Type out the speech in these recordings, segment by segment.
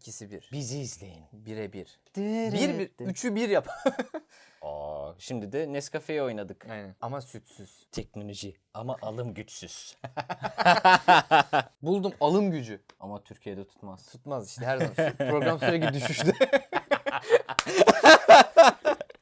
İkisi bir. Bizi izleyin. Bire bir. Bir, bir, üçü bir yap. Aa, şimdi de Nescafe'yi oynadık. Aynen. Ama sütsüz. Teknoloji ama alım güçsüz. Buldum alım gücü. ama Türkiye'de tutmaz. Tutmaz işte her zaman. Program sürekli düşüşte.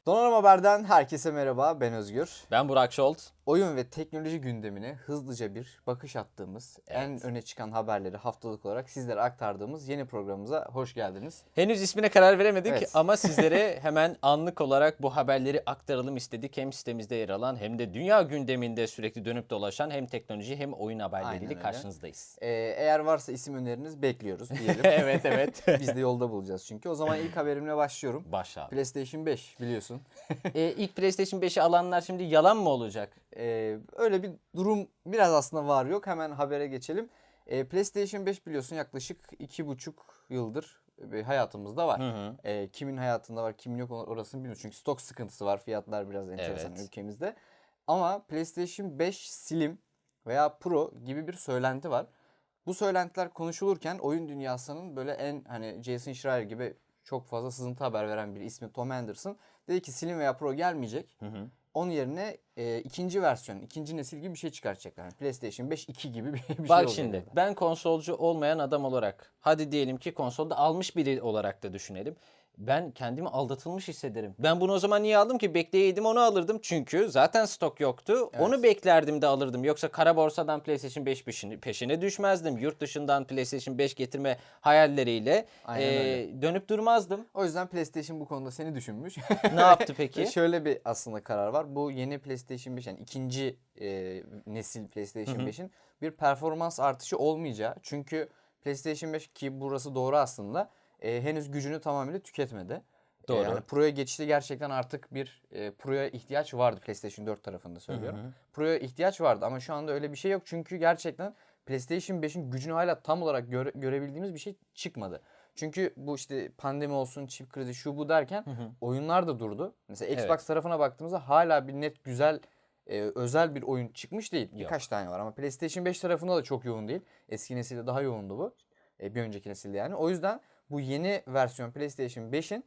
Donanım Haber'den herkese merhaba. Ben Özgür. Ben Burak Şolt. Oyun ve teknoloji gündemine hızlıca bir bakış attığımız, en Evet. öne çıkan haberleri haftalık olarak sizlere aktardığımız yeni programımıza hoş geldiniz. Henüz ismine karar veremedik Evet. ama sizlere hemen anlık olarak bu haberleri aktaralım istedik. Hem sitemizde yer alan hem de dünya gündeminde sürekli dönüp dolaşan hem teknoloji hem oyun haberleriyle karşınızdayız. Ee, eğer varsa isim öneriniz bekliyoruz diyelim. evet evet. Biz de yolda bulacağız çünkü. O zaman ilk haberimle başlıyorum. Başla. PlayStation 5 biliyorsun. Ee, ilk PlayStation 5'i alanlar şimdi yalan mı olacak? Ee, öyle bir durum biraz aslında var yok. Hemen habere geçelim. Ee, PlayStation 5 biliyorsun yaklaşık iki buçuk yıldır bir hayatımızda var. Hı hı. Ee, kimin hayatında var, kimin yok orasını bilmiyoruz. Çünkü stok sıkıntısı var. Fiyatlar biraz enteresan Evet. ülkemizde. Ama PlayStation 5 Slim veya Pro gibi bir söylenti var. Bu söylentiler konuşulurken oyun dünyasının böyle en hani Jason Schreier gibi çok fazla sızıntı haber veren bir ismi Tom Anderson dedi ki Slim veya Pro gelmeyecek. Hı hı. Onun yerine e, ikinci versiyon, ikinci nesil gibi bir şey çıkartacaklar. Yani PlayStation 5 2 gibi bir, bir şey Bak olacak şimdi orada. ben konsolcu olmayan adam olarak hadi diyelim ki konsolda almış biri olarak da düşünelim. Ben kendimi aldatılmış hissederim. Ben bunu o zaman niye aldım ki? Bekleyeydim onu alırdım. Çünkü zaten stok yoktu. Onu beklerdim de alırdım. Yoksa kara borsadan PlayStation 5 peşine, peşine düşmezdim. Yurt dışından PlayStation 5 getirme hayalleriyle Aynen öyle. dönüp durmazdım. O yüzden PlayStation bu konuda seni düşünmüş. Ne yaptı peki? şöyle bir aslında karar var. Bu yeni PlayStation 5 yani ikinci e, nesil PlayStation 5'in bir performans artışı olmayacağı. Çünkü PlayStation 5 ki burası doğru aslında e, henüz gücünü tamamıyla tüketmedi. E, Doğru. yani Pro'ya geçişte gerçekten artık bir e, Pro'ya ihtiyaç vardı PlayStation 4 tarafında söylüyorum. Pro'ya ihtiyaç vardı ama şu anda öyle bir şey yok. Çünkü gerçekten PlayStation 5'in gücünü hala tam olarak göre- görebildiğimiz bir şey çıkmadı. Çünkü bu işte pandemi olsun, çip krizi şu bu derken oyunlar da durdu. Mesela Xbox Evet. tarafına baktığımızda hala bir net güzel e, özel bir oyun çıkmış değil. Yok. Birkaç tane var ama PlayStation 5 tarafında da çok yoğun değil. Eski nesilde daha yoğundu bu. E, bir önceki nesilde yani. O yüzden bu yeni versiyon PlayStation 5'in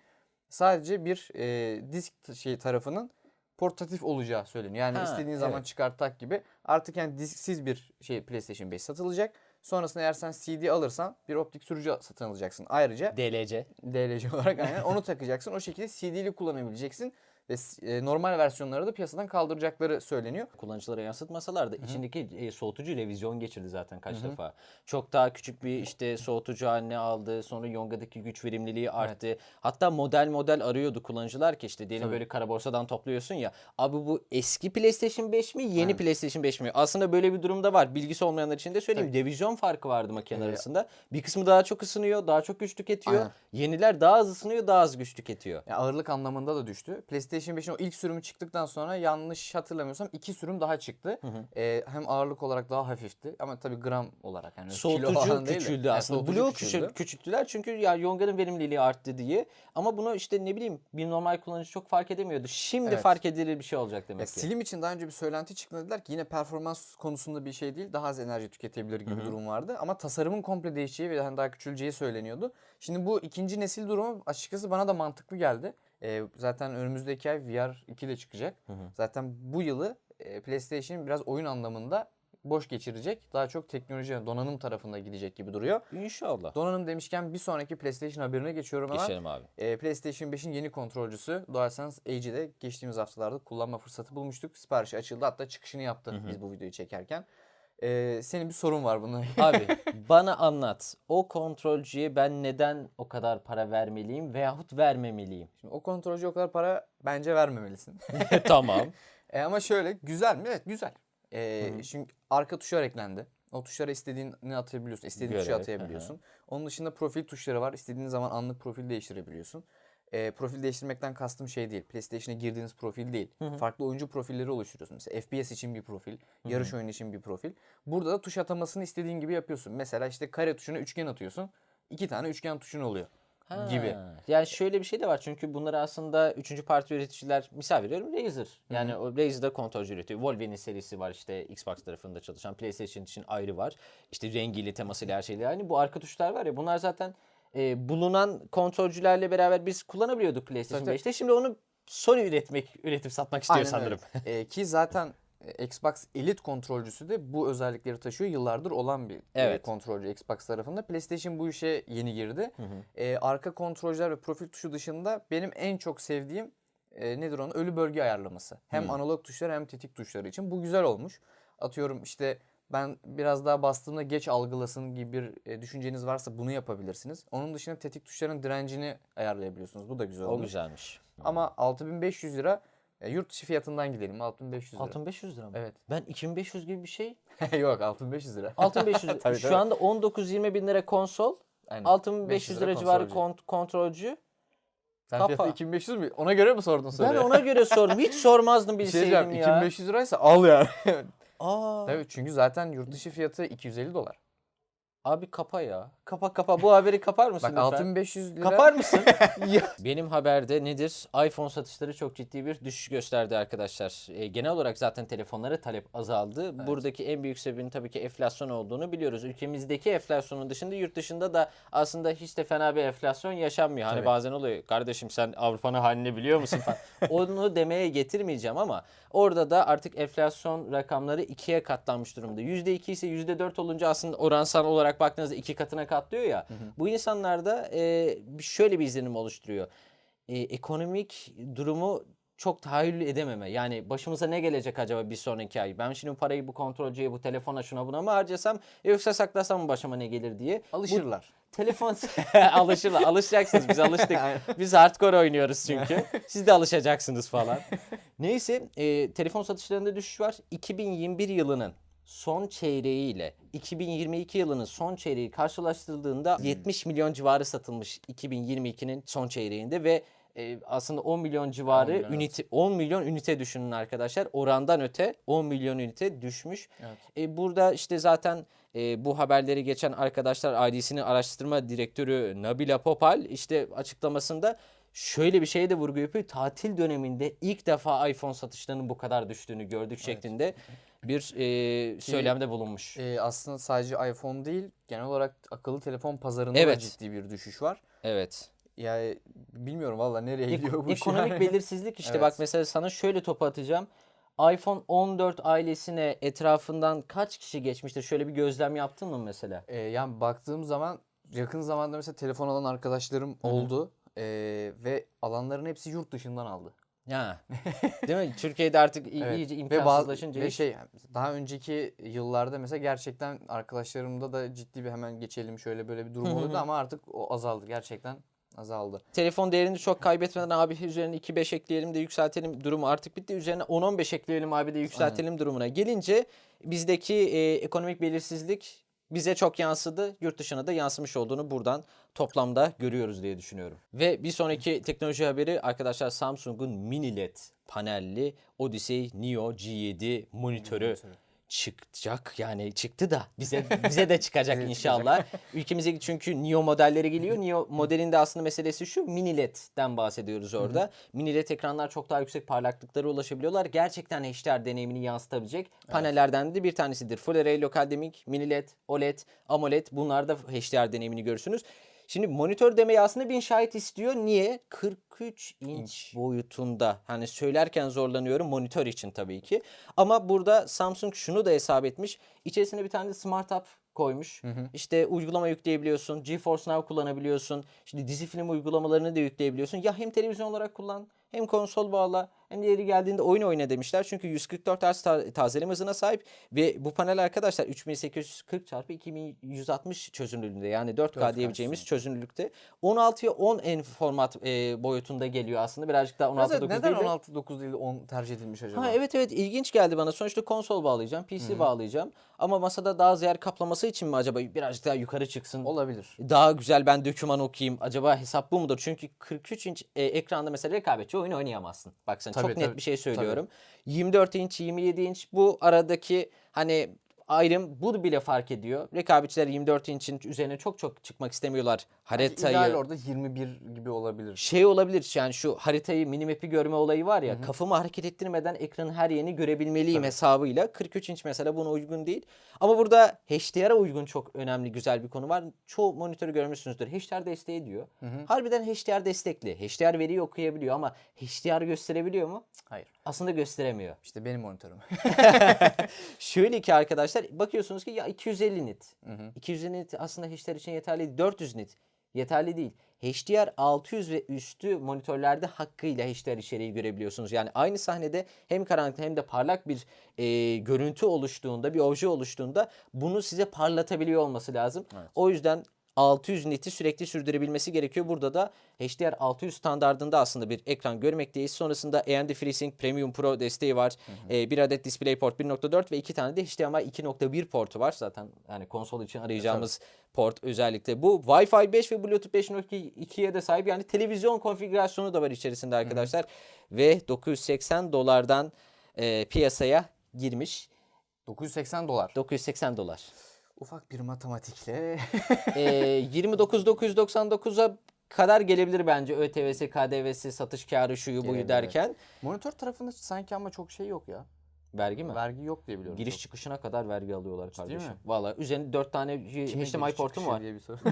sadece bir e, disk şey tarafının portatif olacağı söyleniyor. Yani Ha, istediğin zaman evet. çıkart tak gibi. Artık yani disksiz bir şey PlayStation 5 satılacak. Sonrasında eğer sen CD alırsan bir optik sürücü satın alacaksın. Ayrıca DLC. DLC olarak aynen onu takacaksın. O şekilde CD'li kullanabileceksin. Ve e, normal versiyonları da piyasadan kaldıracakları söyleniyor. kullanıcılara yansıtmasalar da içindeki e, soğutucu revizyon geçirdi zaten kaç defa. Çok daha küçük bir işte soğutucu haline aldı. Sonra Yonga'daki güç verimliliği arttı. Hatta model model arıyordu kullanıcılar ki işte diyelim Tabii. böyle kara borsadan topluyorsun ya. Abi bu eski PlayStation 5 mi yeni Aynen. PlayStation 5 mi? Aslında böyle bir durumda var. Bilgisi olmayanlar için de söyleyeyim. Revizyon farkı vardı makineler Ee, arasında. Bir kısmı daha çok ısınıyor, daha çok güç tüketiyor. Aynen. Yeniler daha az ısınıyor, daha az güç tüketiyor. Yani ağırlık anlamında da düştü. PlayStation 5'in o ilk sürümü çıktıktan sonra yanlış hatırlamıyorsam iki sürüm daha çıktı. Ee, hem ağırlık olarak daha hafifti ama tabii gram olarak yani kilo Soğutucu değil de. küçüldü Yani aslında. soğutucu Bloğu küçüldü. küçül- küçülttüler çünkü ya Yonga'nın verimliliği arttı diye. Ama bunu işte ne bileyim bir normal kullanıcı çok fark edemiyordu. Şimdi Evet. fark edilir bir şey olacak demek Ya ki. Slim için daha önce bir söylenti çıktı dediler ki yine performans konusunda bir şey değil daha az enerji tüketebilir gibi bir durum vardı. Ama tasarımın komple değişeceği ve hani daha küçüleceği söyleniyordu. Şimdi bu ikinci nesil durumu açıkçası bana da mantıklı geldi. Ee, zaten önümüzdeki ay VR 2 de çıkacak. Zaten bu yılı e, PlayStation biraz oyun anlamında boş geçirecek. Daha çok teknoloji, donanım tarafında gidecek gibi duruyor. İnşallah. Donanım demişken bir sonraki PlayStation haberine geçiyorum hemen. Geçelim abi. Ee, PlayStation 5'in yeni kontrolcüsü DualSense de geçtiğimiz haftalarda kullanma fırsatı bulmuştuk. Siparişi açıldı hatta çıkışını yaptı biz bu videoyu çekerken. Ee, senin bir sorun var bununla. Abi bana anlat. O kontrolcüye ben neden o kadar para vermeliyim veyahut vermemeliyim? Şimdi o kontrolcüye o kadar para bence vermemelisin. tamam. E, ama şöyle güzel mi? Evet güzel. Ee, şimdi arka tuşlar eklendi. O tuşlara istediğini atabiliyorsun. istediğin Görev, atayabiliyorsun. Onun dışında profil tuşları var. İstediğin zaman anlık profil değiştirebiliyorsun. Ee, profil değiştirmekten kastım şey değil. PlayStation'a girdiğiniz profil değil. Farklı oyuncu profilleri oluşturuyorsun. Mesela FPS için bir profil, yarış oyunu için bir profil. Burada da tuş atamasını istediğin gibi yapıyorsun. Mesela işte kare tuşuna üçgen atıyorsun. iki tane üçgen tuşun oluyor gibi. Ha, Yani şöyle bir şey de var çünkü bunları aslında üçüncü parti üreticiler misal veriyorum Razer. Yani o Razer'da kontrolcü üretiyor. Wolverine serisi var işte Xbox tarafında çalışan. PlayStation için ayrı var. İşte rengiyle temasıyla her şeyle. Yani bu arka tuşlar var ya bunlar zaten e, bulunan kontrolcülerle beraber biz kullanabiliyorduk PlayStation Tabii, 5'te. Şimdi onu Sony üretmek, üretip satmak istiyor Aynen sanırım. Ee, ki zaten e, Xbox Elite kontrolcüsü de bu özellikleri taşıyor. Yıllardır olan bir e, Evet. kontrolcü Xbox tarafında. PlayStation bu işe yeni girdi. Ee, arka kontrolcüler ve profil tuşu dışında benim en çok sevdiğim e, nedir onun? Ölü bölge ayarlaması. Hem analog tuşları hem tetik tuşları için. Bu güzel olmuş. Atıyorum işte ben biraz daha bastığımda geç algılasın gibi bir e, düşünceniz varsa bunu yapabilirsiniz. Onun dışında tetik tuşların direncini ayarlayabiliyorsunuz. Bu da güzel O olmuş. güzelmiş. Ama 6500 lira e, yurt dışı fiyatından gidelim. 6500 lira. 6500 lira mı? Evet. Ben 2500 gibi bir şey. Yok 6500 lira. 6500 Tabii, Şu anda 19-20 bin lira konsol. Aynen. 6500 500 lira civarı kont- kontrolcü. Sen kapa. fiyatı 2500 mü? Ona göre mi sordun Ben soruyu? ona göre sordum. Hiç sormazdım şey bilseydim diyeceğim. ya. 2500 liraysa al yani. Aa, Tabii çünkü zaten yurt dışı fiyatı 250 dolar. Abi kapa ya. Kapa kapa. Bu haberi kapar mısın Bak lütfen? 6500 lira. Kapar mısın? Benim haberde nedir? iPhone satışları çok ciddi bir düşüş gösterdi arkadaşlar. E, genel olarak zaten telefonlara talep azaldı. Buradaki en büyük sebebin tabii ki enflasyon olduğunu biliyoruz. Ülkemizdeki enflasyonun dışında yurt dışında da aslında hiç de fena bir enflasyon yaşanmıyor. Hani Tabii. bazen oluyor kardeşim sen Avrupa'nın halini biliyor musun falan. Onu demeye getirmeyeceğim ama orada da artık enflasyon rakamları ikiye katlanmış durumda. %2 ise %4 olunca aslında oransal olarak baktığınızda iki katına katlıyor ya. Bu insanlarda e, şöyle bir izlenim oluşturuyor. E, ekonomik durumu çok tahayyül edememe. Yani başımıza ne gelecek acaba bir sonraki ay? Ben şimdi bu parayı bu kontrolcüye, bu telefona, şuna buna mı harcasam yoksa saklasam mı başıma ne gelir diye. Bu Alışırlar. telefon alışırlar. Alışacaksınız. Biz alıştık. Biz hardcore oynuyoruz çünkü. Siz de alışacaksınız falan. Neyse e, telefon satışlarında düşüş var. 2021 yılının son çeyreği ile 2022 yılının son çeyreği karşılaştırıldığında 70 milyon civarı satılmış 2022'nin son çeyreğinde ve e, aslında 10 milyon civarı 10 milyon, evet. ünite 10 milyon ünite düşünün arkadaşlar. Orandan öte 10 milyon ünite düşmüş. Evet. E, burada işte zaten e, bu haberleri geçen arkadaşlar IDC'nin araştırma direktörü Nabila Popal işte açıklamasında şöyle bir şeye de vurgu yapıyor. Tatil döneminde ilk defa iPhone satışlarının bu kadar düştüğünü gördük şeklinde bir e, söylemde bulunmuş. Ee, aslında sadece iPhone değil, genel olarak akıllı telefon pazarında Evet. da ciddi bir düşüş var. Evet. Yani bilmiyorum valla nereye Ek- gidiyor bu iş ekonomik yani. belirsizlik işte Evet. bak mesela sana şöyle topu atacağım. iPhone 14 ailesine etrafından kaç kişi geçmiştir? Şöyle bir gözlem yaptın mı mesela? Ee, yani baktığım zaman yakın zamanda mesela telefon alan arkadaşlarım oldu. Ee, ve alanların hepsi yurt dışından aldı. Ya. Değil mi? Türkiye'de artık Evet. iyice bazı, imkansızlaşınca ve iş- şey daha önceki yıllarda mesela gerçekten arkadaşlarımda da ciddi bir hemen geçelim şöyle böyle bir durum oluyordu ama artık o azaldı gerçekten azaldı. telefon değerini çok kaybetmeden abi üzerine 2-5 ekleyelim de yükseltelim durumu artık bitti. Üzerine 10-15 ekleyelim abi de yükseltelim durumuna gelince bizdeki e, ekonomik belirsizlik bize çok yansıdı. Yurt dışına da yansımış olduğunu buradan toplamda görüyoruz diye düşünüyorum. Ve bir sonraki teknoloji haberi arkadaşlar Samsung'un mini LED panelli Odyssey Neo G7 monitörü çıkacak yani çıktı da bize bize de çıkacak inşallah. Ülkemize çünkü Neo modelleri geliyor. Neo modelinde aslında meselesi şu mini LED'den bahsediyoruz orada. Mini LED ekranlar çok daha yüksek parlaklıklara ulaşabiliyorlar. Gerçekten HDR deneyimini yansıtabilecek panellerden de bir tanesidir. Full Array Local Dimming, Mini LED, OLED, AMOLED bunlarda HDR deneyimini görürsünüz. Şimdi monitör demeyi aslında bin şahit istiyor. Niye? 43 inç, İnç. boyutunda. Hani söylerken zorlanıyorum monitör için tabii ki. Ama burada Samsung şunu da hesap etmiş. İçerisine bir tane de Smart App koymuş. İşte uygulama yükleyebiliyorsun. GeForce Now kullanabiliyorsun. Şimdi dizi film uygulamalarını da yükleyebiliyorsun. Ya hem televizyon olarak kullan hem konsol bağla hem de yeri geldiğinde oyun oyna demişler. Çünkü 144 Hz ta- tazeleme hızına sahip ve bu panel arkadaşlar 3840 çarpı 2160 çözünürlüğünde yani 4K, 4K diyebileceğimiz çözünürlükte. 16'ya 10 en format e, boyutunda geliyor aslında. Birazcık daha 16 Mesela 9 neden değil de- 16.9 değil de 10 tercih edilmiş acaba? Ha evet evet ilginç geldi bana. Sonuçta konsol bağlayacağım, PC bağlayacağım. Ama masada daha az yer kaplaması için mi acaba birazcık daha yukarı çıksın? Olabilir. Daha güzel ben doküman okuyayım. Acaba hesap bu mudur? Çünkü 43 inç e, ekranda mesela rekabetçi oyun oynayamazsın. Bak sen Tabii, çok net tabii, bir şey söylüyorum. 24 inç, 27 inç bu aradaki hani ayrım bu bile fark ediyor. Rekabetçiler 24 inçin üzerine çok çok çıkmak istemiyorlar. Haritayı İdeal orada 21 gibi olabilir. şey olabilir yani şu haritayı minimap'i görme olayı var ya kafamı hareket ettirmeden ekranın her yerini görebilmeliyim hesabıyla 43 inç mesela buna uygun değil. Ama burada HDR'a uygun çok önemli güzel bir konu var. Çoğu monitörü görmüşsünüzdür. HDR desteği diyor. Harbiden HDR destekli. HDR veriyi okuyabiliyor ama HDR gösterebiliyor mu? Hayır. Aslında gösteremiyor. İşte benim monitörüm. Şöyle ki arkadaşlar bakıyorsunuz ki ya 250 nit. 250 nit aslında HDR için yeterli değil. 400 nit yeterli değil. HDR 600 ve üstü monitörlerde hakkıyla HDR içeriği görebiliyorsunuz. Yani aynı sahnede hem karanlıkta hem de parlak bir e, görüntü oluştuğunda, bir obje oluştuğunda bunu size parlatabiliyor olması lazım. O yüzden 600 niti sürekli sürdürebilmesi gerekiyor. Burada da HDR 600 standardında aslında bir ekran görmekteyiz. Sonrasında AMD FreeSync Premium Pro desteği var. Ee, bir adet DisplayPort 1.4 ve iki tane de HDMI 2.1 portu var. Zaten yani konsol için arayacağımız port özellikle bu. Wi-Fi 5 ve Bluetooth 5.2'ye de sahip. Yani televizyon konfigürasyonu da var içerisinde arkadaşlar. Ve 980 dolardan e, piyasaya girmiş. 980 dolar. 980 dolar. Ufak bir matematikle Ee, 29.999'a kadar gelebilir bence ÖTV'si, KDV'si, satış karı şuyu buyu Gelebilir, derken. monitör tarafında sanki ama çok şey yok ya. Vergi mi? Vergi yok diye biliyorum. Giriş çok. çıkışına kadar vergi alıyorlar kardeşim. mi? Valla üzerinde 4 tane Kimin HDMI giriş portum çıkışı var. diye bir soru.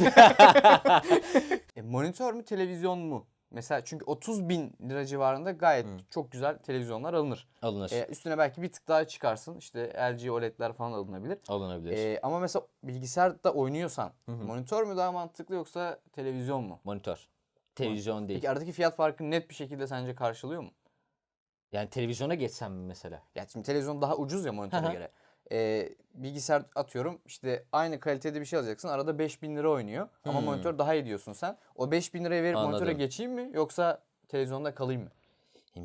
e, monitör mü televizyon mu? Mesela çünkü 30 bin lira civarında gayet çok güzel televizyonlar alınır. Alınır. E, üstüne belki bir tık daha çıkarsın. İşte LG OLED'ler falan alınabilir. Alınabilir. E, ama mesela bilgisayarda oynuyorsan monitör mü daha mantıklı yoksa televizyon mu? Monitör. Televizyon değil. Peki aradaki fiyat farkını net bir şekilde sence karşılıyor mu? Yani televizyona geçsem mi mesela? Ya şimdi televizyon daha ucuz ya monitöre Hı hı. göre. Ee, bilgisayar atıyorum işte aynı kalitede bir şey alacaksın arada 5000 lira oynuyor ama Hmm. monitör daha iyi diyorsun sen. O 5000 lirayı verip monitöre Anladım. geçeyim mi yoksa televizyonda kalayım mı? Hmm.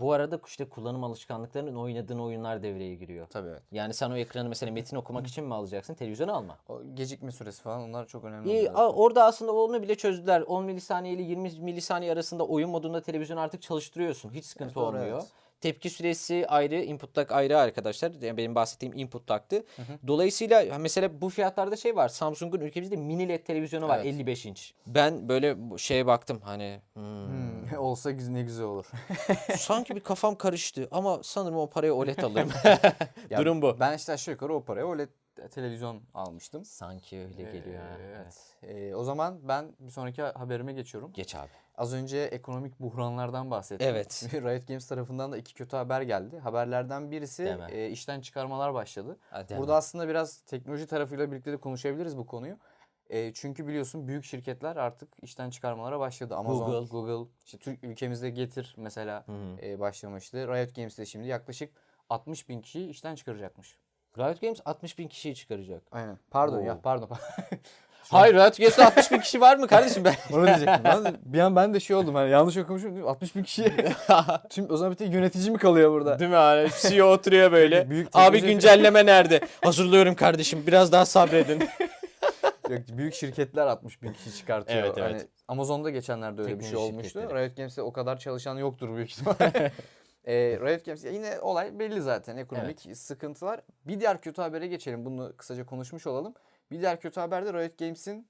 Bu arada işte kullanım alışkanlıklarının oynadığın oyunlar devreye giriyor. Tabii evet. Yani sen o ekranı mesela metin okumak için mi alacaksın? Televizyona alma. O gecikme süresi falan onlar çok önemli. İyi, a- orada aslında onu bile çözdüler. 10 milisaniye ile 20 milisaniye arasında oyun modunda televizyonu artık çalıştırıyorsun. Hiç sıkıntı doğru, olmuyor. evet. Tepki süresi ayrı, input lag ayrı arkadaşlar. Yani benim bahsettiğim input lag'tı. Dolayısıyla ha, mesela bu fiyatlarda şey var. Samsung'un ülkemizde mini LED televizyonu var Evet. 55 inç. Ben böyle şeye baktım hani hmm, Hmm, olsa güzel ne güzel olur. sanki bir kafam karıştı ama sanırım o paraya OLED alırım. Ya Durum bu. Ben işte aşağı yukarı o paraya OLED televizyon almıştım. Sanki öyle geliyor. Ee, Evet. Ee, o zaman ben bir sonraki haberime geçiyorum. Geç abi. Az önce ekonomik buhranlardan bahsettim. Evet. Riot Games tarafından da iki kötü haber geldi. Haberlerden birisi Deme. e, işten çıkarmalar başladı. Ha, deme. Burada aslında biraz teknoloji tarafıyla birlikte de konuşabiliriz bu konuyu. E, çünkü biliyorsun büyük şirketler artık işten çıkarmalara başladı. Amazon, Google. Google, işte Türk ülkemizde Getir mesela Hı e, başlamıştı. Riot Games de şimdi yaklaşık 60 bin kişiyi işten çıkaracakmış. Riot Games 60 bin kişiyi çıkaracak. Aynen. Pardon Oo. ya pardon. Hayır Riot Games'te 60 bin kişi var mı kardeşim ben? Onu diyecektim. Ben de- bir an ben de şey oldum hani yanlış okumuşum. değil mi? 60 bin kişi. Tüm o zaman bir tek yönetici mi kalıyor burada? Değil mi abi? CEO oturuyor böyle. Büyük Abi teknoloji- güncelleme nerede? Hazırlıyorum kardeşim. Biraz daha sabredin. Yok, büyük şirketler 60 bin kişi çıkartıyor. Evet, evet. Hani Amazon'da geçenlerde öyle bir şey Teknoloji olmuştu. şirketleri. Riot Games'te o kadar çalışan yoktur büyük ihtimalle. e, Riot Games yine olay belli zaten ekonomik sıkıntılar. Bir diğer kötü habere geçelim. Bunu kısaca konuşmuş olalım. Bir diğer kötü haber de Riot Games'in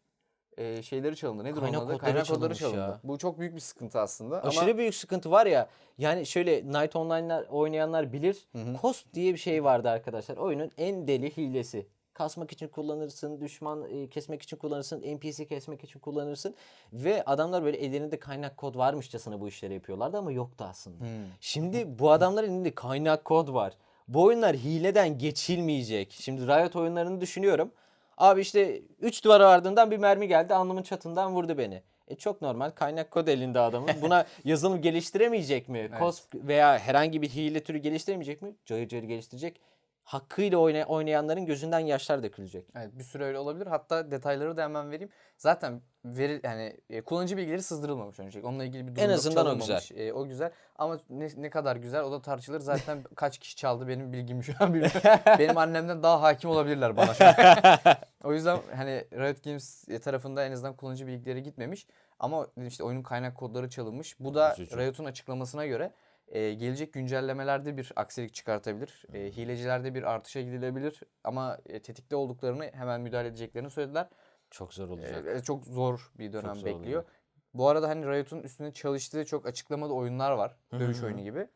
e, şeyleri çalındı. Nedir Kaynak onun adı? Kaynak kodları çalınmış ya. çalındı. Bu çok büyük bir sıkıntı aslında. Aşırı ama büyük sıkıntı var ya. Yani şöyle Night Online'lar oynayanlar bilir. Cost diye bir şey vardı arkadaşlar. Oyunun en deli hilesi. Kasmak için kullanırsın, düşman e, kesmek için kullanırsın, NPC kesmek için kullanırsın. Ve adamlar böyle ellerinde kaynak kod varmışçasına bu işleri yapıyorlardı ama yoktu aslında. Şimdi bu adamların elinde kaynak kod var. Bu oyunlar hileden geçilmeyecek. Şimdi Riot oyunlarını düşünüyorum. Abi işte 3 duvar ardından bir mermi geldi alnımın çatından vurdu beni. E çok normal kaynak kod elinde adamın. Buna yazılım geliştiremeyecek mi? Cos veya herhangi bir hile türü geliştiremeyecek mi? Cayır cayır geliştirecek. Hakkıyla oyna- oynayanların gözünden yaşlar dökülecek. Evet bir süre öyle olabilir. Hatta detayları da hemen vereyim. Zaten veri yani e, kullanıcı bilgileri sızdırılmamış önce. Onunla ilgili bir durum En yok, azından o çalınmamış. E, o güzel. Ama ne, ne kadar güzel o da tartışılır. Zaten kaç kişi çaldı benim bilgim şu an bilmiyorum. benim annemden daha hakim olabilirler bana şu an. o yüzden hani Riot Games tarafında en azından kullanıcı bilgileri gitmemiş. Ama işte oyunun kaynak kodları çalınmış. Bu da Üzücü. Riot'un açıklamasına göre e, gelecek güncellemelerde bir aksilik çıkartabilir. E, hilecilerde bir artışa gidilebilir ama e, tetikte olduklarını hemen müdahale edeceklerini söylediler. Çok zor E, olacak. e, çok zor bir dönem zor bekliyor. olacak. Bu arada hani Riot'un üstüne çalıştığı çok açıklamalı oyunlar var. Dövüş oyunu gibi.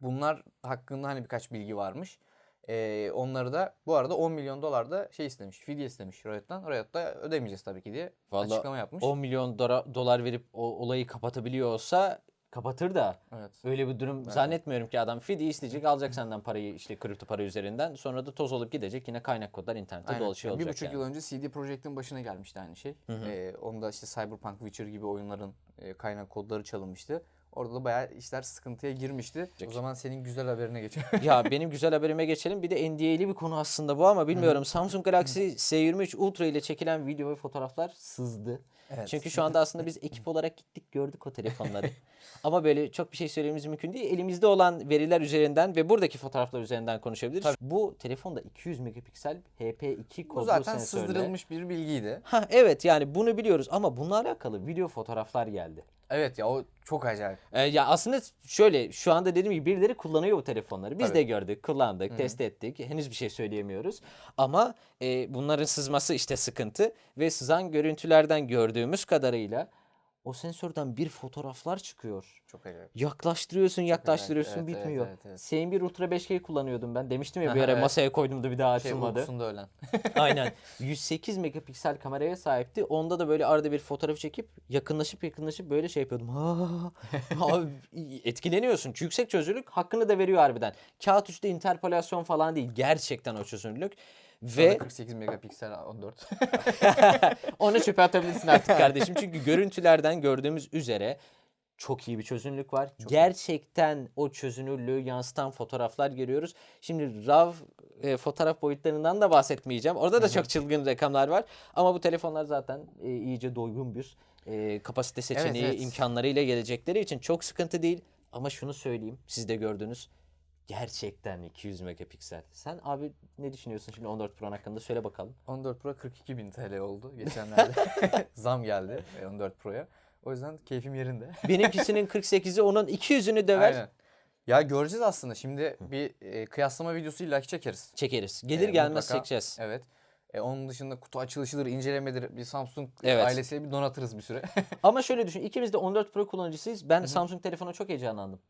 Bunlar hakkında hani birkaç bilgi varmış. E, onları da bu arada 10 milyon dolar da şey istemiş, fidye istemiş Riot'tan. Riot da ödemeyeceğiz tabii ki diye Vallahi açıklama yapmış. 10 milyon dora- dolar verip o olayı kapatabiliyor olsa kapatır da Evet. öyle bir durum zannetmiyorum ki adam fidye isteyecek alacak senden parayı işte kripto para üzerinden sonra da toz olup gidecek yine kaynak kodlar internette Aynen. dolaşıyor Yani bir olacak buçuk yani. yıl önce CD Projekt'in başına gelmişti aynı şey. Ee, onda işte Cyberpunk, Witcher gibi oyunların e, kaynak kodları çalınmıştı. Orada da bayağı işler sıkıntıya girmişti. O zaman senin güzel haberine geçelim. ya benim güzel haberime geçelim. Bir de NDA'li bir konu aslında bu ama bilmiyorum. Samsung Galaxy S23 Ultra ile çekilen video ve fotoğraflar sızdı. Evet. Çünkü şu anda aslında biz ekip olarak gittik gördük o telefonları. ama böyle çok bir şey söylememiz mümkün değil. Elimizde olan veriler üzerinden ve buradaki fotoğraflar üzerinden konuşabiliriz. Bu telefonda 200 megapiksel HP2 Bu kodlu zaten sensörle. sızdırılmış bir bilgiydi. Ha evet yani bunu biliyoruz ama bununla alakalı video fotoğraflar geldi. Evet ya o çok acayip. Ee, ya aslında şöyle şu anda dediğim gibi birileri kullanıyor bu telefonları. Biz Tabii. de gördük, kullandık, test ettik. Henüz bir şey söyleyemiyoruz. Ama e, bunların sızması işte sıkıntı ve sızan görüntülerden gördüğümüz kadarıyla o sensörden bir fotoğraflar çıkıyor. Çok acayip. Yaklaştırıyorsun, yaklaştırıyorsun evet, evet, bitmiyor. evet, evet. S21 Ultra 5G kullanıyordum ben. Demiştim ya bir ara evet. masaya koydum da bir daha Şey açılmadı. uykusunda ölen. Aynen. 108 megapiksel kameraya sahipti. Onda da böyle arada bir fotoğraf çekip yakınlaşıp yakınlaşıp böyle şey yapıyordum. Abi, etkileniyorsun. Çünkü yüksek çözünürlük hakkını da veriyor harbiden. Kağıt üstü interpolasyon falan değil. Gerçekten o çözünürlük. Ve Ve 48 megapiksel 14. onu çöpe atabilirsin artık kardeşim. Çünkü görüntülerden gördüğümüz üzere çok iyi bir çözünürlük var. Gerçekten o çözünürlüğü yansıtan fotoğraflar görüyoruz. Şimdi RAW e, fotoğraf boyutlarından da bahsetmeyeceğim. Orada da çok çılgın rakamlar var. Ama bu telefonlar zaten e, iyice doygun bir e, kapasite seçeneği evet. imkanlarıyla gelecekleri için çok sıkıntı değil. Ama şunu söyleyeyim. Siz de gördünüz. Gerçekten 200 megapiksel. Sen abi ne düşünüyorsun şimdi 14 Pro hakkında? Söyle bakalım. 14 Pro 42 bin TL oldu geçenlerde. Zam geldi e, 14 Pro'ya. O yüzden keyfim yerinde. Benimkisinin 48'i onun 200'ünü döver. Aynen. Ya göreceğiz aslında. Şimdi bir e, kıyaslama videosu illaki çekeriz. Çekeriz. Gelir E, gelmez mutlaka. çekeceğiz. Evet. E, onun dışında kutu açılışıdır, incelemedir. Bir Samsung Evet. ailesiyle bir donatırız bir süre. Ama şöyle düşün. ikimiz de 14 Pro kullanıcısıyız. Ben Samsung telefona çok heyecanlandım.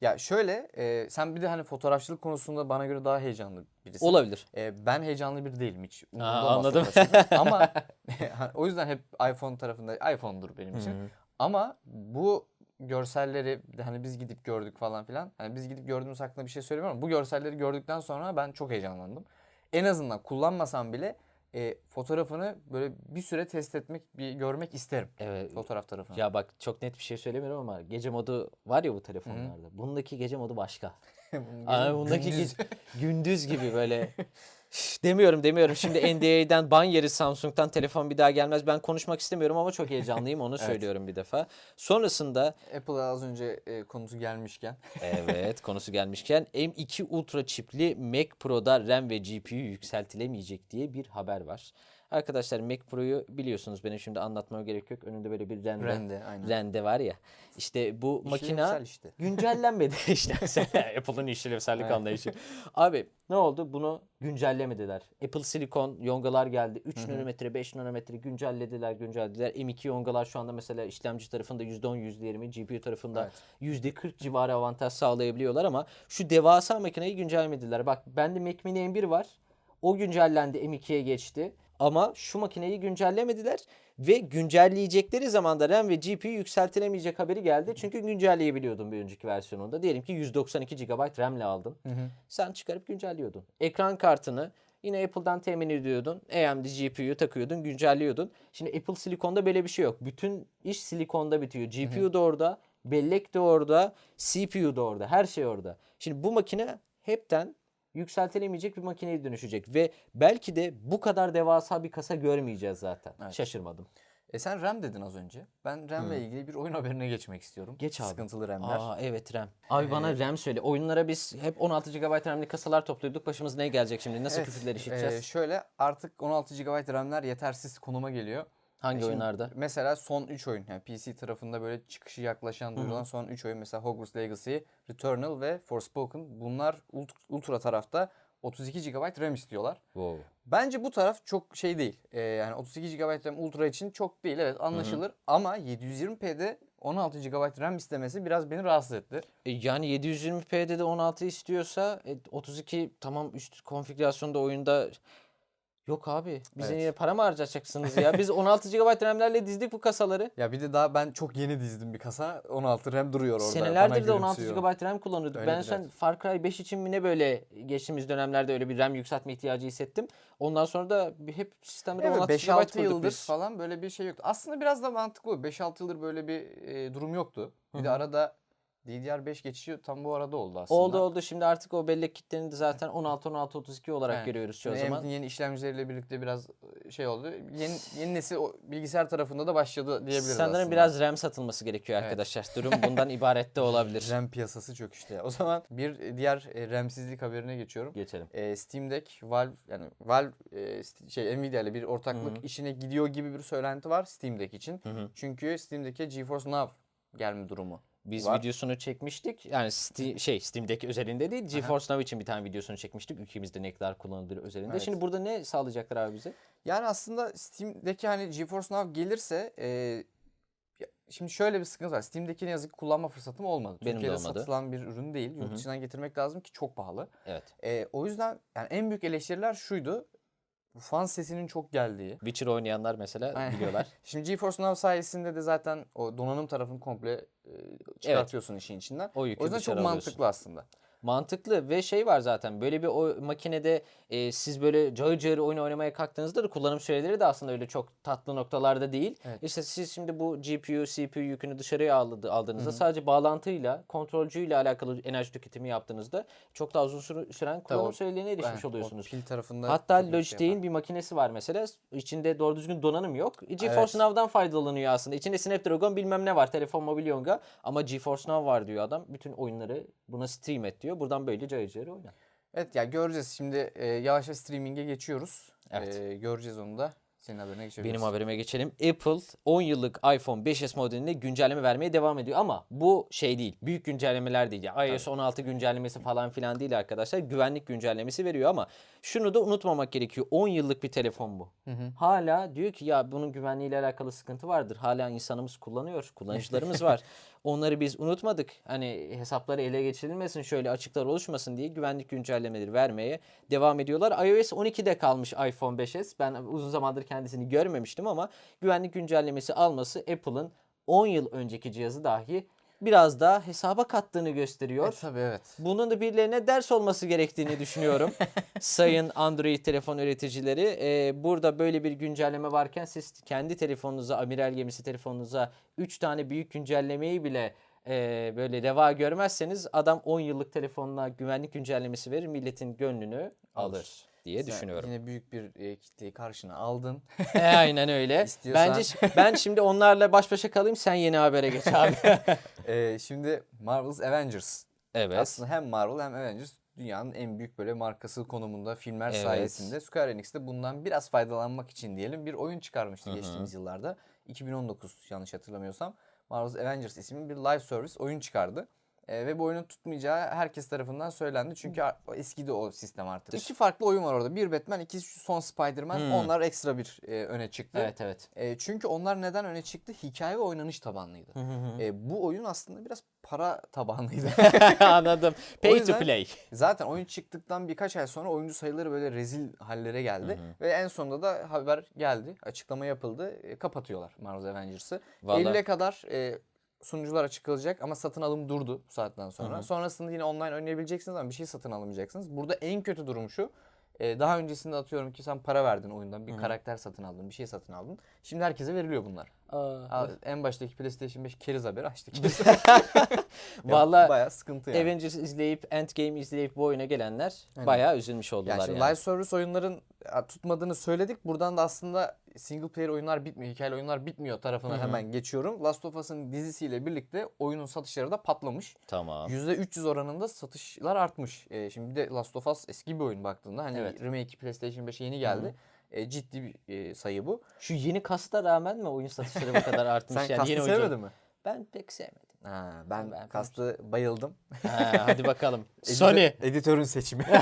Ya şöyle, e, sen bir de hani fotoğrafçılık konusunda bana göre daha heyecanlı birisin. Olabilir. E, ben heyecanlı biri değilim hiç. Umurumda Aa, anladım. Ama o yüzden hep iPhone tarafında iPhone'dur benim için. Ama bu görselleri hani biz gidip gördük falan filan. Hani biz gidip gördüğümüz hakkında bir şey söylemiyorum bu görselleri gördükten sonra ben çok heyecanlandım. En azından kullanmasam bile e, fotoğrafını böyle bir süre test etmek, bir görmek isterim. Evet. Fotoğraf tarafını. Ya bak çok net bir şey söylemiyorum ama gece modu var ya bu telefonlarda. Bundaki gece modu başka. Gece- bundaki gündüz. gündüz. gündüz gibi böyle. Demiyorum demiyorum. Şimdi NDA'den ban yeriz Samsung'dan telefon bir daha gelmez. Ben konuşmak istemiyorum ama çok heyecanlıyım onu söylüyorum bir defa. Sonrasında Apple'a az önce e, konusu gelmişken. Evet konusu gelmişken M2 Ultra çipli Mac Pro'da RAM ve GPU yükseltilemeyecek diye bir haber var. Arkadaşlar Mac Pro'yu biliyorsunuz benim şimdi anlatmama gerek yok. Önünde böyle bir rende, Rende, aynen. rende var ya. İşte bu makina İşlevsel işte. güncellenmedi işte. Apple'ın işlevsellik Evet. anlayışı. Abi ne oldu? Bunu güncellemediler. Apple Silicon yongalar geldi. 3 nanometre, 5 nanometre güncellediler, güncellediler. M2 yongalar şu anda mesela işlemci tarafında %10, %20, GPU tarafında %40 civarı avantaj sağlayabiliyorlar ama şu devasa makineyi güncellemediler. Bak bende Mac Mini M1 var. O güncellendi M2'ye geçti. Ama şu makineyi güncellemediler ve güncelleyecekleri zaman da RAM ve GPU yükseltilemeyecek haberi geldi. Çünkü güncelleyebiliyordun bir önceki versiyonunda. Diyelim ki 192 GB RAM'le aldın. Sen çıkarıp güncelliyordun. Ekran kartını yine Apple'dan temin ediyordun. AMD GPU'yu takıyordun, güncelliyordun. Şimdi Apple Silikon'da böyle bir şey yok. Bütün iş silikonda bitiyor. GPU da orada, bellek de orada, CPU da orada. Her şey orada. Şimdi bu makine hepten yükseltilemeyecek bir makineye dönüşecek ve belki de bu kadar devasa bir kasa görmeyeceğiz zaten. Evet. Şaşırmadım. E sen RAM dedin az önce. Ben RAM ile ilgili bir oyun haberine geçmek istiyorum. Geç abi. Sıkıntılı RAM'ler. Aa evet RAM. Abi bana RAM söyle. Oyunlara biz hep 16 GB RAM'li kasalar topluyorduk. Başımız ne gelecek şimdi? Nasıl Evet, küfürler e, işiteceğiz? şöyle artık 16 GB RAM'ler yetersiz konuma geliyor. Hangi Şimdi oyunlarda? Mesela son 3 oyun yani PC tarafında böyle çıkışı yaklaşan duyurulan son 3 oyun mesela Hogwarts Legacy, Returnal ve Forspoken. Bunlar ult- ultra tarafta 32 GB RAM istiyorlar. Wow. Bence bu taraf çok şey değil. Ee, yani 32 GB RAM ultra için çok değil evet anlaşılır ama 720p'de 16 GB RAM istemesi biraz beni rahatsız etti. E, Yani 720p'de de 16 istiyorsa e, 32 tamam üst konfigürasyonda oyunda yok abi. Bize Evet. yine para mı harcayacaksınız ya? Biz 16 GB RAM'lerle dizdik bu kasaları. Ya bir de daha ben çok yeni dizdim bir kasa 16 RAM duruyor orada. Senelerdir de 16 gülümsüyor. GB RAM kullanıyorduk. ben Öyledir, sen. Far Cry 5 için mi ne böyle geçtiğimiz dönemlerde öyle bir RAM yükseltme ihtiyacı hissettim. Ondan sonra da bir- hep sistemde Evet 16 GB 5-6 kurduk yıldır biz. falan böyle bir şey yoktu. Aslında biraz da mantıklı. 5-6 yıldır böyle bir e, durum yoktu. Bir de arada DDR5 geçişi tam bu arada oldu aslında. Oldu oldu. Şimdi artık o bellek kitlerini de zaten 16 16 32 olarak Evet. görüyoruz çoğu Şimdi zaman. Yeni işlemcileriyle birlikte biraz e, şey oldu. Yeni, yeni nesil o bilgisayar tarafında da başladı diyebiliriz Sanırım aslında. biraz RAM satılması gerekiyor Evet. arkadaşlar. Durum bundan ibaret de olabilir. RAM piyasası çöküştü ya. O zaman bir diğer e, RAM'sizlik haberine geçiyorum. Geçelim. E, Steam Deck, Valve yani Valve e, şey Nvidia ile bir ortaklık işine gidiyor gibi bir söylenti var Steam Deck için. Hı hı. Çünkü Steam Deck'e GeForce Now gelme durumu. Biz var. videosunu çekmiştik. Yani Steam, şey Steam'deki özelinde değil. GeForce Now için bir tane videosunu çekmiştik. Ülkemizde ne kadar kullanıldığı özelinde. Evet. Şimdi burada ne sağlayacaklar abi bize? Yani aslında Steam'deki hani GeForce Now gelirse e, şimdi şöyle bir sıkıntı var. Steam'deki ne yazık ki kullanma fırsatım olmadı. Benim de Türkiye'de olmadı. satılan bir ürün değil. Yurt dışından getirmek lazım ki çok pahalı. Evet. E, o yüzden yani en büyük eleştiriler şuydu. Fan sesinin çok geldiği. Witcher oynayanlar mesela biliyorlar. Şimdi GeForce Now sayesinde de zaten o donanım tarafını komple e, çıkartıyorsun işin içinden. O O yüzden çok dışarı alıyorsun. mantıklı aslında. Mantıklı ve şey var zaten böyle bir o makinede e, siz böyle cağır cağır oyun oynamaya kalktığınızda da kullanım süreleri de aslında öyle çok tatlı noktalarda değil. Evet. İşte siz şimdi bu GPU, CPU yükünü dışarıya aldı, aldığınızda sadece bağlantıyla, kontrolcüyle alakalı enerji tüketimi yaptığınızda çok daha uzun süre- süren kullanım o- sürelerine erişmiş o oluyorsunuz. Pil tarafında Hatta şey Logitech'in yapar. bir makinesi var mesela. İçinde doğru düzgün donanım yok. GeForce Evet. Now'dan faydalanıyor aslında. İçinde Snapdragon bilmem ne var. Telefon, mobil yonga. Ama GeForce Now var diyor adam. Bütün oyunları buna stream et diyor. Buradan böyle cayır cayır oyna. Evet ya göreceğiz. Şimdi e, yavaş yavaş streaming'e geçiyoruz. Evet. E, göreceğiz onu da. Senin haberine geçebiliriz. Benim haberime geçelim. Apple 10 yıllık iPhone 5s modeline güncelleme vermeye devam ediyor. Ama bu şey değil. Büyük güncellemeler değil. Yani iOS 16 güncellemesi falan filan değil arkadaşlar. Güvenlik güncellemesi veriyor ama şunu da unutmamak gerekiyor. 10 yıllık bir telefon bu. Hala diyor ki ya bunun güvenliğiyle alakalı sıkıntı vardır. Hala insanımız kullanıyor. Kullanıcılarımız var. Onları biz unutmadık. Hani hesapları ele geçirilmesin, şöyle açıklar oluşmasın diye güvenlik güncellemeleri vermeye devam ediyorlar. iOS 12'de kalmış iPhone 5s. Ben uzun zamandır kendisini görmemiştim ama güvenlik güncellemesi alması Apple'ın 10 yıl önceki cihazı dahi biraz daha hesaba kattığını gösteriyor. E, tabii evet. Bunun da birilerine ders olması gerektiğini düşünüyorum. Sayın Android telefon üreticileri. Ee, burada böyle bir güncelleme varken siz kendi telefonunuza, amiral gemisi telefonunuza 3 tane büyük güncellemeyi bile e, böyle reva görmezseniz adam 10 yıllık telefonuna güvenlik güncellemesi verir milletin gönlünü alır Alır. Diye Sen düşünüyorum. Yine büyük bir e, kitleyi karşına aldın. E, aynen öyle. İstiyorsan- Bence ben şimdi onlarla baş başa kalayım sen yeni habere geç abi. E, şimdi Marvel's Avengers. evet. Aslında hem Marvel hem Avengers dünyanın en büyük böyle markası konumunda filmler Evet. sayesinde Square Enix de bundan biraz faydalanmak için diyelim bir oyun çıkarmıştı geçtiğimiz yıllarda. 2019 yanlış hatırlamıyorsam. Marvel's Avengers isimli bir live service oyun çıkardı. E, ve bu oyunun tutmayacağı herkes tarafından söylendi. Çünkü eskidi o sistem artık. İki farklı oyun var orada. Bir Batman, iki son Spider-Man. Hmm. Onlar ekstra bir e, öne çıktı. Evet evet. E, çünkü onlar neden öne çıktı? Hikaye ve oynanış tabanlıydı. E, bu oyun aslında biraz para tabanlıydı. Anladım. Pay yüzden- to play. Zaten oyun çıktıktan birkaç ay sonra oyuncu sayıları böyle rezil hallere geldi. Ve en sonunda da haber geldi. Açıklama yapıldı. E, kapatıyorlar Marvel's Avengers'ı. Vallahi- Eylül'e kadar e, sunucular açıklanacak ama satın alım durdu bu saatten sonra. Sonrasında yine online oynayabileceksiniz ama bir şey satın alamayacaksınız. Burada en kötü durum şu. e, daha öncesinde atıyorum ki sen para verdin oyundan. Bir karakter satın aldın, bir şey satın aldın. Şimdi herkese veriliyor bunlar. Aa, Al, en baştaki PlayStation 5 keriz haberi açtık. Vallahi Bayağı sıkıntı yani. Avengers izleyip Endgame izleyip bu oyuna gelenler Aynen. bayağı üzülmüş oldular Yani yani. şimdi live service oyunların tutmadığını söyledik. Buradan da aslında single player oyunlar bitmiyor, hikayeli oyunlar bitmiyor tarafına hemen geçiyorum. Last of Us'ın dizisiyle birlikte oyunun satışları da patlamış. Tamam. %300 oranında satışlar artmış. Ee, şimdi bir de Last of Us eski bir oyun baktığında. Hani Evet. remake PlayStation 5'e yeni geldi. e, ciddi bir e, sayı bu. Şu yeni kasta rağmen mi oyun satışları bu kadar artmış? Sen yani kastı yeni oyuncu- sevmedin mi? Ben pek sevmedim. Ha, ben, Ben- kastı bayıldım. Ha, hadi bakalım. Editör- Sony. Editörün seçimi.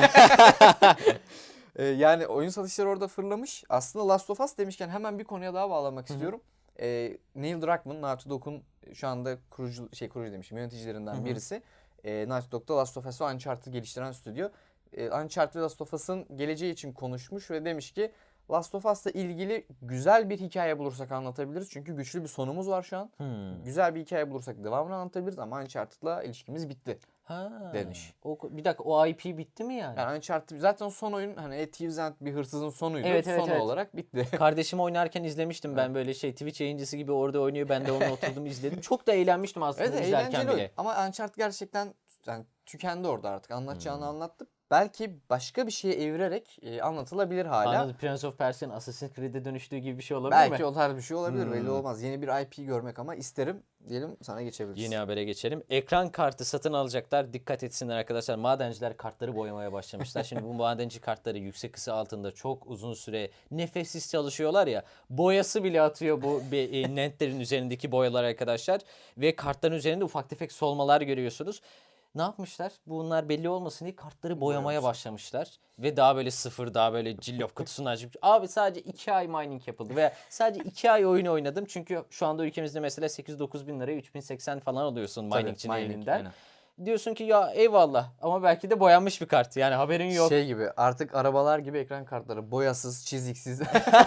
Ee, yani oyun satışları orada fırlamış. Aslında Last of Us demişken hemen bir konuya daha bağlamak istiyorum. Ee, Neil Druckmann, Naughty Dog'un şu anda kurucu şey kurucu demişim yöneticilerinden birisi. Ee, Naughty Dog'da Last of Us ve Uncharted geliştiren stüdyo. Ee, Uncharted ve Last of Us'ın geleceği için konuşmuş ve demiş ki Last of Us'la ilgili güzel bir hikaye bulursak anlatabiliriz. Çünkü güçlü bir sonumuz var şu an. Hmm. Güzel bir hikaye bulursak devamını anlatabiliriz ama Uncharted'la ilişkimiz bitti. Ha. demiş. O, bir dakika o IP bitti mi yani? Yani Uncharted zaten son oyun hani Thieves bir hırsızın sonuydu. Evet, evet, Sonu evet. olarak bitti. Kardeşim oynarken izlemiştim ben böyle şey Twitch yayıncısı gibi orada oynuyor. Ben de onu oturdum izledim. Çok da eğlenmiştim aslında evet izlerken bile. Ama Uncharted gerçekten yani tükendi orada artık. Anlatacağını Hmm. anlattı. Belki başka bir şeye evirerek e, anlatılabilir hala. Anladım. Prince of Persia'nın Assassin's Creed'e dönüştüğü gibi bir şey olabilir Belki mi? o tarz bir şey olabilir. Belli Hmm. olmaz. Yeni bir IP görmek ama isterim. Diyelim sana geçebiliriz. Yeni habere geçelim. Ekran kartı satın alacaklar. Dikkat etsinler arkadaşlar. Madenciler kartları boyamaya başlamışlar. Şimdi bu madenci kartları yüksek ısı altında çok uzun süre nefessiz çalışıyorlar ya. Boyası bile atıyor bu e, nentlerin üzerindeki boyalar arkadaşlar. Ve kartların üzerinde ufak tefek solmalar görüyorsunuz. Ne yapmışlar? Bunlar belli olmasın diye kartları boyamaya başlamışlar. Ve daha böyle sıfır, daha böyle cillop kutusunu açıp. Abi sadece 2 ay mining yapıldı. Ve sadece 2 ay oyun oynadım. Çünkü şu anda ülkemizde mesela 8-9 bin liraya 3080 falan alıyorsun mining, elinden. aynen. Diyorsun ki ya eyvallah ama belki de boyanmış bir kart. Yani haberin yok. Şey gibi artık arabalar gibi ekran kartları boyasız, çiziksiz.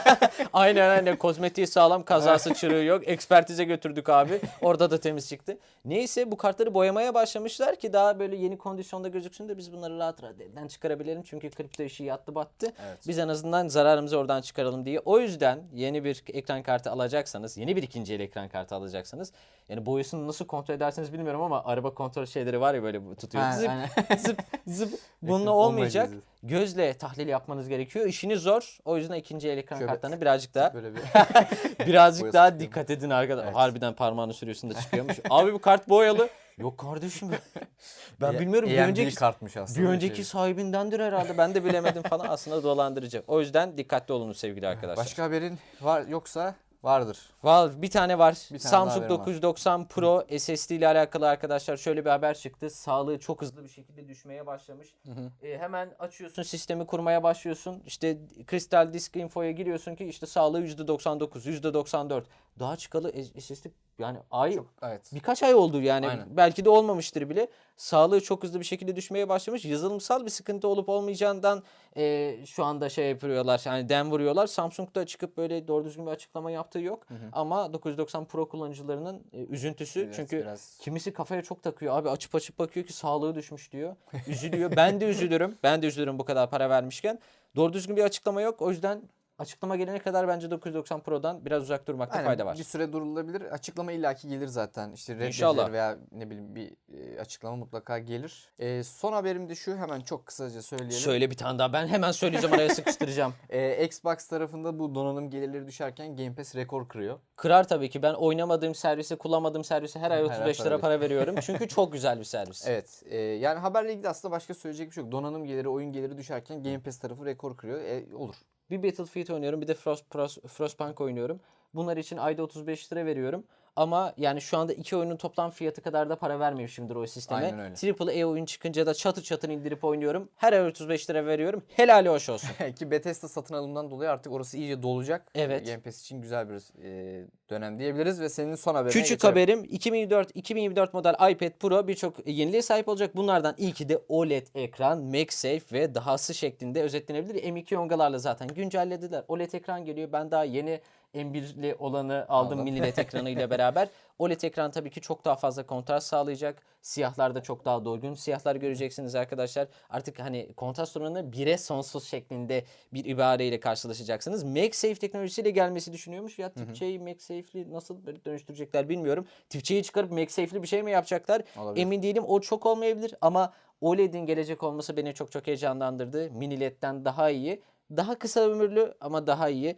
aynen aynen kozmetiği sağlam kazası çırığı yok. Ekspertize götürdük abi. Orada da temiz çıktı. Neyse bu kartları boyamaya başlamışlar ki daha böyle yeni kondisyonda gözüksün de biz bunları rahat rahat elden çıkarabilelim. Çünkü kripto işi yattı battı. Evet. Biz en azından zararımızı oradan çıkaralım diye. O yüzden yeni bir ekran kartı alacaksanız, yeni bir ikinci el ekran kartı alacaksanız yani boyasını nasıl kontrol edersiniz bilmiyorum ama araba kontrol şeyleri var ya böyle tutuyor. Ha, zıp, zıp zıp. Bununla olmayacak. Gözle tahlil yapmanız gerekiyor. İşiniz zor. O yüzden ikinci el ekran Şöyle kartlarına birazcık daha Böyle bir birazcık daha dikkat edin arkadaşlar. Evet. Harbiden parmağını sürüyorsun da çıkıyormuş. Abi bu kart boyalı. Yok kardeşim. Ben bilmiyorum. Bir AMD önceki kartmış aslında. bir önceki şey. sahibindendir herhalde. Ben de bilemedim falan. Aslında dolandırıcı. O yüzden dikkatli olunuz sevgili arkadaşlar. Başka haberin var yoksa vardır. Var bir tane var. Bir tane Samsung haberim var. 990 Pro SSD ile alakalı arkadaşlar şöyle bir haber çıktı. Sağlığı çok hızlı bir şekilde düşmeye başlamış. Ee, hemen açıyorsun sistemi kurmaya başlıyorsun. İşte Crystal Disk Info'ya giriyorsun ki işte sağlığı %99, %94. Daha çıkalı e, SSD yani ay Evet. birkaç ay oldu yani Aynen. belki de olmamıştır bile. Sağlığı çok hızlı bir şekilde düşmeye başlamış. Yazılımsal bir sıkıntı olup olmayacağından e, şu anda şey yapıyorlar. Yani dem vuruyorlar. Samsung da çıkıp böyle doğru düzgün bir açıklama yaptığı yok. Ama 990 Pro kullanıcılarının e, üzüntüsü. Biraz- Çünkü biraz- kimisi kafaya çok takıyor. Abi açıp açıp bakıyor ki sağlığı düşmüş diyor. Üzülüyor. ben de üzülürüm. Ben de üzülürüm bu kadar para vermişken. Doğru düzgün bir açıklama yok. O yüzden açıklama gelene kadar bence 990 Pro'dan biraz uzak durmakta Aynen, fayda var. Bir süre durulabilir. Açıklama illaki gelir zaten. İşte reddedilir İnşallah. veya ne bileyim bir e, açıklama mutlaka gelir. E, son haberim de şu hemen çok kısaca söyleyelim. Söyle bir tane daha. Ben hemen söyleyeceğim araya sıkıştıracağım. E, Xbox tarafında bu donanım gelirleri düşerken Game Pass rekor kırıyor. Kırar tabii ki. Ben oynamadığım servise, kullanmadığım servise her ay Her ay 35 para lira para veriyorum. Çünkü çok güzel bir servis. Evet. e, yani haberle ilgili aslında başka söyleyecek bir şey yok. Donanım geliri, oyun geliri düşerken Game Pass tarafı rekor kırıyor. E, olur. Bir Battlefield oynuyorum, bir de Frost, Frost, Frostpunk oynuyorum. Bunlar için ayda 35 lira veriyorum. Ama yani şu anda iki oyunun toplam fiyatı kadar da para vermemişimdir o sisteme. Triple A oyun çıkınca da çatır çatır indirip oynuyorum. Her ay 35 lira veriyorum. Helali hoş olsun. Ki Bethesda satın alımından dolayı artık orası iyice dolacak. Evet. Game Pass için güzel bir e, dönem diyebiliriz ve senin son haberine Küçük geçelim. haberim 2024 2024 model iPad Pro birçok yeniliğe sahip olacak. Bunlardan ilki de OLED ekran, MagSafe ve dahası şeklinde özetlenebilir. M2 yongalarla zaten güncellediler. OLED ekran geliyor. Ben daha yeni M1'li olanı aldım mini LED ekranıyla beraber. OLED ekran tabii ki çok daha fazla kontrast sağlayacak. Siyahlarda çok daha doygun siyahlar göreceksiniz arkadaşlar. Artık hani kontrast oranı 1'e sonsuz şeklinde bir ibareyle karşılaşacaksınız. MagSafe teknolojisiyle gelmesi düşünüyormuş. Ya Tipçe'yi MagSafe'li nasıl dönüştürecekler bilmiyorum. Tipçe'yi çıkarıp MagSafe'li bir şey mi yapacaklar? Olabilir. Emin değilim. O çok olmayabilir ama OLED'in gelecek olması beni çok çok heyecanlandırdı. Mini LED'den daha iyi. Daha kısa ömürlü ama daha iyi.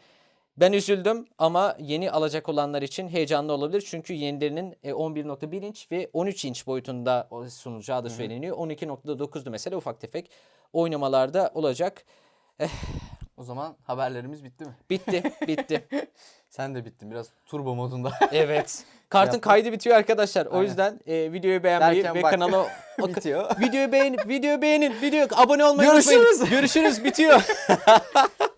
Ben üzüldüm ama yeni alacak olanlar için heyecanlı olabilir. Çünkü yenilerinin e, 11.1 inç ve 13 inç boyutunda o sunacağı da söyleniyor. 12.9'du mesela ufak tefek oynamalarda olacak. Eh, O zaman haberlerimiz bitti mi? Bitti, bitti. Sen de bittin biraz turbo modunda. Evet. Kartın Yaptım. kaydı bitiyor arkadaşlar. O Aynen. yüzden e, videoyu beğenmeyi Derken ve bak- kanala Bitiyor. videoyu beğenin, videoyu beğenin, video abone olmayı Görüşürüz. unutmayın. Görüşürüz. Bitiyor.